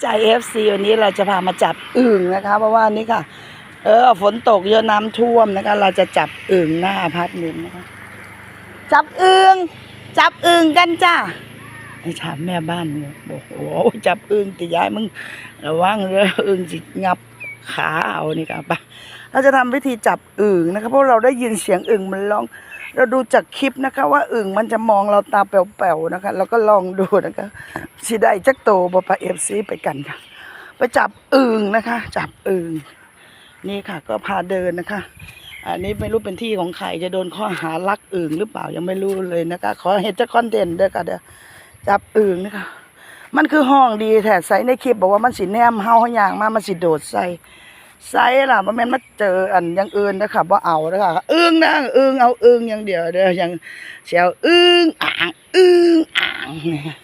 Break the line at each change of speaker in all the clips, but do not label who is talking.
ใจ FC วันนี้เราจะพามาจับอึ่งนะคะ เพราะว่านี่ค่ะ เออฝนตกเยอะน้ำท่วมนะคะ เราจะจับอึ่งหน้าพาร์ตเมนต์นะคะ จับอึ่งจับอึ่งกันจ้าไอ้ถามแม่บ้านเลยบอกโอ้จับอึ่งตียายมึงระวังเลยอึ่งจิงับขาเอานี่ค่ะไปเราจะทำวิธีจับอึ่งนะคะเพราะเราได้ยินเสียงอึ่งมันร้อง เราดูจากคลิปนะคะ ว่าอึ่งมันจะมองเราตาแป๋วๆนะคะเราก็ลองดูนะคะสิได้จักโตบปเอฟซีไปกันค่ะ ไปจับอึ่งนะคะ จับอึ่งนี่ค่ะ ก็พาเดินนะคะ อันนี้ไม่รู้เป็นที่ของใครจะโดนข้อหาลักอึ่งหรือเปล่ายังไม่รู้เลยนะคะ ขอเห็นจะคอนเทนต์ด้วยค่ะเดี๋ยวจับอึ่งนะคะมันคือห้องดีแท้ใส่ในคลิปบอกว่ามันสิแนมเฮาเฮาอย่างมามันสิโดดใส่ ใส่ล่ะบ่แม่นมาเจออันอย่างอื่นนะคะบ่เอาเด้อค่ะอึ่งนะอึ่งเอาอึ่งอย่างเดียวเด้ออย่างเสียวอึ่งอ่างอึ่งอ่างเนี่ย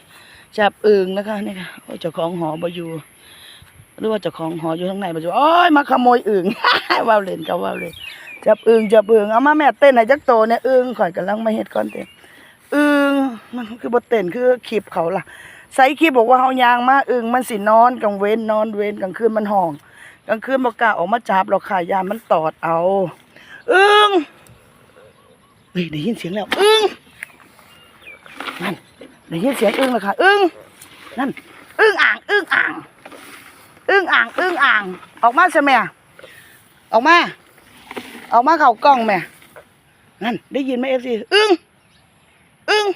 จับอึ่งนะคะนี่ค่ะโอ้เจ้าของหอบ่อยู่หรือว่าเจ้าของหออยู่ข้างในบ่อยู่โอ้ยมาขโมยอึ่งว้าวเล่นก็ว้าวเล่นจับอึงจับอึงเอามาแม่เต้นให้จักโตเนี่ยอึงข่อยกำลังมาเฮ็ดคอนเทนอึงมันคือบ่เต้นคือคลิปเขาล่ะใส่คลิปบอกว่าเฮายางมาอึงมันสินอนกลางเว้นนอนเว้นกลางคืนมันห้อง กลางคืนบ่กล้าออกมาจับหรอกค่ะยามมันตอดเอาอึงเฮ้ยได้ยินเสียงแล้วอึงนั่นได้ยินเสียงอึ้งแล้วค่ะอึงนั่นอึ้งอ่างอึ้งอ่างอึ้งอ่างอึ้งอ่าง ออกมาใช่ไหมออกมา ออกมาเข้ากล้องแม่นั่นได้ยินไหมเอฟซีอึ้งอึ้ง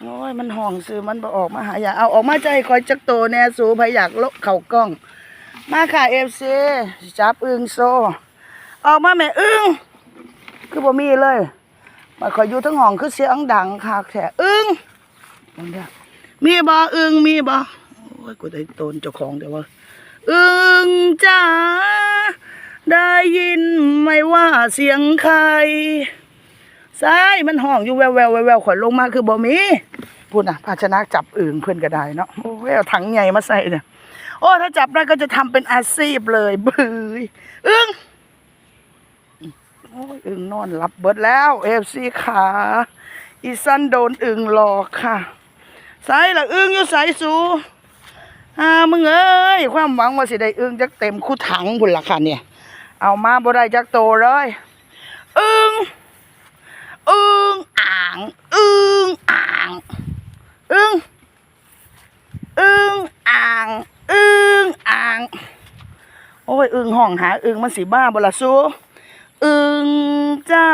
โอ้ยมันห่องซื้อมันบอออกมาหายาเอาออกมาใจคอยจักโตแน่สูพยอยากลกเข่ากล้อง มาค่ะเอฟซีจับอึ้งโซ ออกมาแม่อึ้งคือบ่มีเลยมาคอยอยู่ทั้งห้องคือเสียงดังค่ะแท้อึ้งนั่นเด้มีบ่อึ้งมีบ่โอ้ยกูได้โตนเจ้าของเดี๋ยวว่าอึ้งจ้าได้ยินไหม่ว่าเสียงใครสายมันห้องอยู่แววแววแววแววขอยลงมาคือบ่มีพูดนะภาชนะจับอึ่งเพื่อนก็ได้เนาะโอ้ยเอาถังใหญ่มาใส่เนี่ย โอ้ ถ้าจับได้ก็จะทำเป็นอาชีพเลยบื้ออึ้งโอ้ยอึ่งนอนหลับเบิดแล้วเอฟซีขาอีสันโดนอึ่งหลอกค่ะใส่ละอึ่งอยู่ใส่สูอ่ามึงเอ้ยความหวังว่าสิได้อึ่งจักเต็มคู่ถังพุ่นละค่ะเนี่ย เอามาบ่ได้จักโตเลยอึ้งอึ้งอ่างอึ้งอ่างอึ้งอึ้งอ่างอึ้งอ่าง โอ้ ยอึ้งห้องหาอึ้งมันสิบ้าบละซูอึ้งจ้า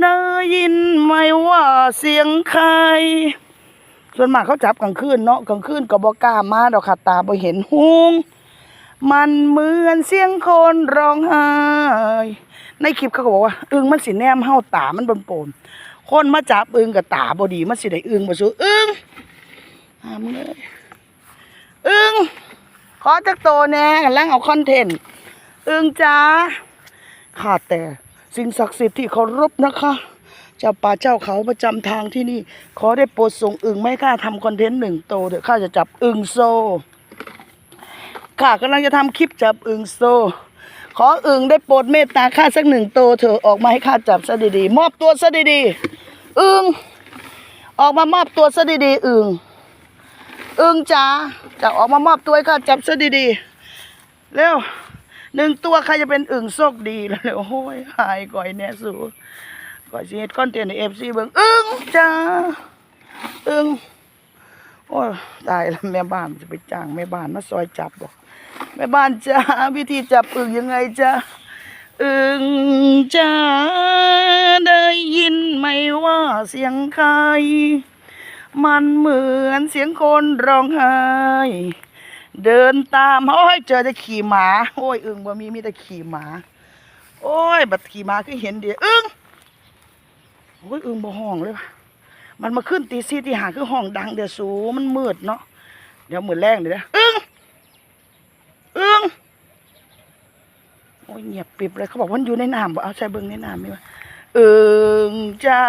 ได้ยินไหมว่าเสียงใคร ส่วนมากเขาจับกลางคืนเนาะกลางคืนก็บ่กล้ามาดอกค่ะตาบ่เห็นหุงมันเหมือนเสียงคนร้องไห้ในคลิปเขาก็บอกว่าอึงมันสิแนมเฮาตามันบนโปนๆคนมาจับอึงกับตาบดีมันสิได้อึงบ่สู้อึงหามึงเอ้ยอึง ขอจักโตแน่กำลังเอาคอนเทนต์อึงจ้าข้าแต่สิ่งศักดิ์สิทธิ์ที่เคารพนะคะเจ้าป่าเจ้าเขาประจำทางที่นี่ ขอได้โปรดส่งอึงไม่ข้าทำคอนเทนต์หนึ่งโตเถอะข้าจะจับอึงโซค่ะกำลังจะทำคลิปจับอึ่งโซ ขออึ่งได้โปรดเมตตาข้าสักหนึ่งโตเถอะออกมาให้ข้าจับซะดีๆมอบตัวซะดีๆอึ่งออกมามอบตัวซะดีๆอึ่ง อึ่งจ๋าจะออกมามอบตัวให้ข้าจับซะดีๆ เร็วหนึ่งตัวใครจะเป็นอึ่งโชคดีแล้วเร็วโอ้ยหายก่อยแน่สูก่อยสิเฮ็ดคอนเทนต์ในเอฟซีเบิ่งอึ่งจ้าอึ่งโอ้ยตายแล้วแม่บ้านจะไปจ้างแม่บ้านมาซอยจับบอกแม่บ้านจ้าวิธีจับอึ่งยังไงจ้าอึ่งจ้าได้ยินไหมว่าเสียงใคร มันเหมือนเสียงคนร้องไห้เดินตามโอ้ยเจอแต่ขี่หมา โอ้ยอึ่งบ่มีมีแต่ขี่หมา โอ้ย บัดขี่หมาคือเห็นเดียวอึ่งโอ้ยอึ่งบ่ห้องเลยว่ะมันมาขึ้นตีสี่ตีหาคือห้องดังเดี๋ยวสูมันมืดเนาะเดี๋ยวมืดแรงเดี๋ยวอึ้งอึ้งโอ้ยเงียบปิบเลยเขาบอกว่ามันอยู่ในน้ำบ่เอาใส่เบิ้งในน้ำไหมวะอึ้งจ้า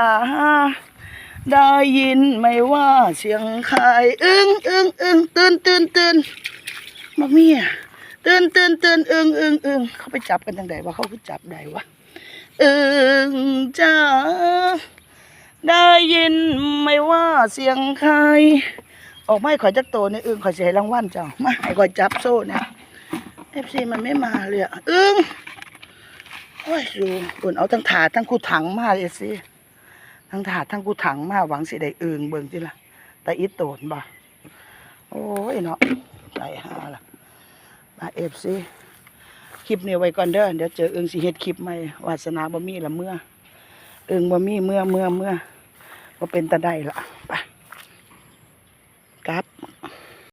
ได้ยินไหมว่าเสียงใครอึ้งอึ้งอึ้งตื่นตื่นตื่นมาเมียตื่นตื่นตื่นอึ้งอึ้งอึ้งเขาไปจับกันจังไดวะเขาไปจับไดวะอึ้งจ้าได้ยินไหม่ว่าเสียงใคร ออกไม่ข่อยจักโตเนี่ยอึ้งข่อยสิให้รางวัลจ้ามาให้ข่อยจับโซ่เนี่ยเอฟซีมันไม่มาเลยอะอึ้งโอ้ยสูอุ่นเอาทั้งถาดทั้งกูถังมาเลยสิ ทั้งถาดทั้งกูถังมาหวังสิได้อึงเบิ่งจิละแต่อีโตนบ่โอ้ยเนาะใจหาล่ะมาเอฟซีคลิปนี้ไว้ก่อนเด้อเดี๋ยวเจออึงสิเฮ็ดคลิปใหม่วาสนาบ่มีละเมื่ออึงบ่มีเมื่อเมื่อเมื่อบ่เป็นตาได้ละไปกลับ